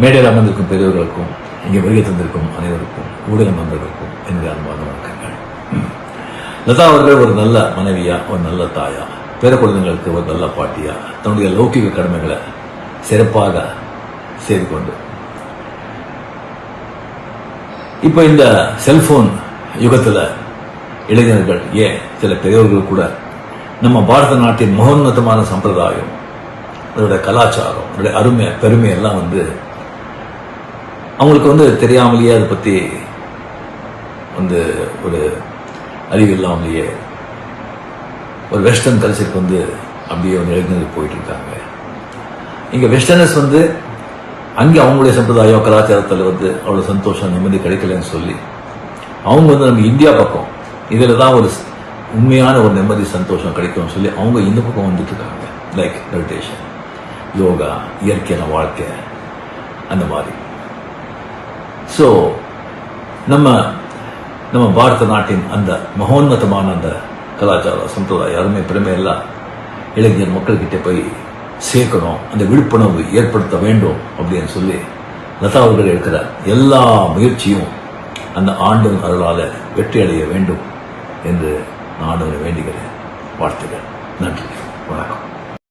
மேடையில் அமர்ந்திருக்கும் பெரியவர்களுக்கும் இங்கே வருகை தந்திருக்கும் அனைவருக்கும் ஊடகம் நண்பர்களுக்கும் என்னுடைய அன்பான வணக்கங்கள். லதா அவர்கள் ஒரு நல்ல மனைவியா ஒரு நல்ல தாயா பேர குழந்தைங்களுக்கு ஒரு நல்ல பாட்டியா தன்னுடைய லௌகிக கடமைகளை சிறப்பாக செய்து கொண்டு. இப்போ இந்த செல்போன் யுகத்துல இளைஞர்கள் ஏன் சில பெரியவர்கள் கூட நம்ம பாரத நாட்டின் மகோன்னதமான சம்பிரதாயம் அதோட கலாச்சாரம் அதோட அருமை பெருமை எல்லாம் வந்து அவங்களுக்கு வந்து தெரியாமலேயே அதை பற்றி வந்து ஒரு அறிவு இல்லாமலேயே ஒரு வெஸ்டர்ன் கல்ச்சருக்கு வந்து அப்படியே வந்து இளைஞர்கள் போயிட்டு இருக்காங்க. இங்கே வெஸ்டர்னர்ஸ் வந்து அங்கே அவங்களுடைய சம்பிரதாயம் கலாச்சாரத்தில் வந்து அவ்வளோ சந்தோஷம் நிம்மதி கிடைக்கலன்னு சொல்லி அவங்க வந்து நம்ம இந்தியா பக்கம் இதில் தான் ஒரு உண்மையான ஒரு நிம்மதி சந்தோஷம் கிடைக்கும்னு சொல்லி அவங்க இந்த பக்கம் வந்துட்டு இருக்காங்க. லைக் மெடிடேஷன் யோகா இயற்கையான வாழ்க்கை அந்த மாதிரி. ஸோ நம்ம நம்ம பாரத நாட்டின் அந்த மகோன்னதமான அந்த கலாச்சார சம்பிரதாயம் அருமை பெருமை எல்லாம் இளைஞர் மக்கள்கிட்ட போய் சேர்க்கணும் அந்த விழிப்புணர்வு ஏற்படுத்த வேண்டும் அப்படின்னு சொல்லி லதா அவர்கள் எடுக்கிற எல்லா முயற்சியும் அந்த ஆண்டும் அருளால் வெற்றி அடைய வேண்டும் என்று நான் ஆண்டவனை வேண்டுகிறேன். வாழ்த்துகிறேன் நன்றி. வணக்கம்.